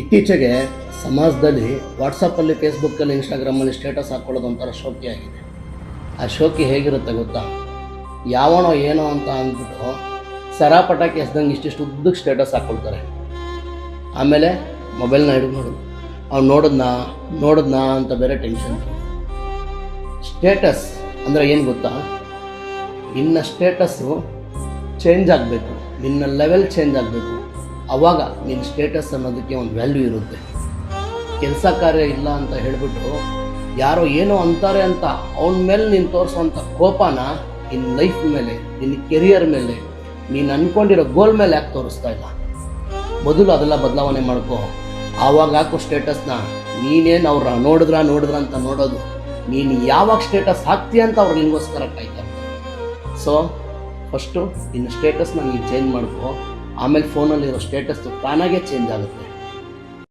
ಇತ್ತೀಚೆಗೆ ಸಮಾಜದಲ್ಲಿ ವಾಟ್ಸಪ್ಪಲ್ಲಿ ಫೇಸ್ಬುಕ್ಕಲ್ಲಿ ಇನ್ಸ್ಟಾಗ್ರಾಮಲ್ಲಿ ಸ್ಟೇಟಸ್ ಹಾಕ್ಕೊಳ್ಳೋದು ಒಂಥರ ಶೋಕಿ ಆಗಿದೆ. ಆ ಶೋಕಿ ಹೇಗಿರುತ್ತೆ ಗೊತ್ತಾ? ಯಾವನೋ ಏನೋ ಅಂತ ಅಂದ್ಬಿಟ್ಟು ಸರಾಪಟಾಕಿ ಎಸ್ದಂಗೆ ಇಷ್ಟಿಷ್ಟು ಉದ್ದಕ್ಕೆ ಸ್ಟೇಟಸ್ ಹಾಕ್ಕೊಳ್ತಾರೆ ಆಮೇಲೆ ಮೊಬೈಲ್ನ ಹಿಡಿದು ನೋಡು. ಅವ್ನು ನೋಡಿದ್ನಾ? ನೋಡಿದ್ನಾ ಅಂತ ಬೇರೆ ಟೆನ್ಷನ್ ಸ್ಟೇಟಸ್ ಅಂದರೆ ಏನು ಗೊತ್ತಾ? ನಿನ್ನ ಸ್ಟೇಟಸ್ಸು ಚೇಂಜ್ ಆಗಬೇಕು. ನಿನ್ನ ಲೆವೆಲ್ ಚೇಂಜ್ ಆಗಬೇಕು. ಆವಾಗ ನಿನ್ನ ಸ್ಟೇಟಸ್ ಅನ್ನೋದಕ್ಕೆ ಒಂದು ವ್ಯಾಲ್ಯೂ ಇರುತ್ತೆ. ಕೆಲಸ ಕಾರ್ಯ ಇಲ್ಲ ಅಂತ ಹೇಳಿಬಿಟ್ಟು ಯಾರೋ ಏನೋ ಅಂತಾರೆ ಅಂತ ಅವನ ಮೇಲೆ ನೀನು ತೋರಿಸೋವಂಥ ಕೋಪನ ನಿನ್ನ ಲೈಫ್ ಮೇಲೆ ನಿನ್ನ ಕೆರಿಯರ್ ಮೇಲೆ, ನೀನು ಅಂದ್ಕೊಂಡಿರೋ ಗೋಲ್ ಮೇಲೆ ಯಾಕೆ ತೋರಿಸ್ತಾ ಇಲ್ಲ? ಮೊದಲು ಅದೆಲ್ಲ ಬದಲಾವಣೆ ಮಾಡ್ಕೋ. ಆವಾಗ ಹಾಕೋ ಸ್ಟೇಟಸ್ನ ನೀನೇನು ಅವ್ರ ನೋಡಿದ್ರ ನೋಡಿದ್ರ ಅಂತ ನೋಡೋದು. ನೀನು ಯಾವಾಗ ಸ್ಟೇಟಸ್ ಹಾಕ್ತೀಯ ಅಂತ ಅವ್ರು ನಿಮಗೋಸ್ಕರ ಕಾಯ್ತಾರೆ ಸೊ ಫಸ್ಟು ನಿನ್ನ ಸ್ಟೇಟಸ್ನ ನೀನು ಚೇಂಜ್ ಮಾಡ್ಕೋ. ಆಮೇಲೆ ಫೋನಲ್ಲಿರೋ ಸ್ಟೇಟಸ್ ತಾನಾಗೆ ಚೇಂಜ್ ಆಗುತ್ತೆ.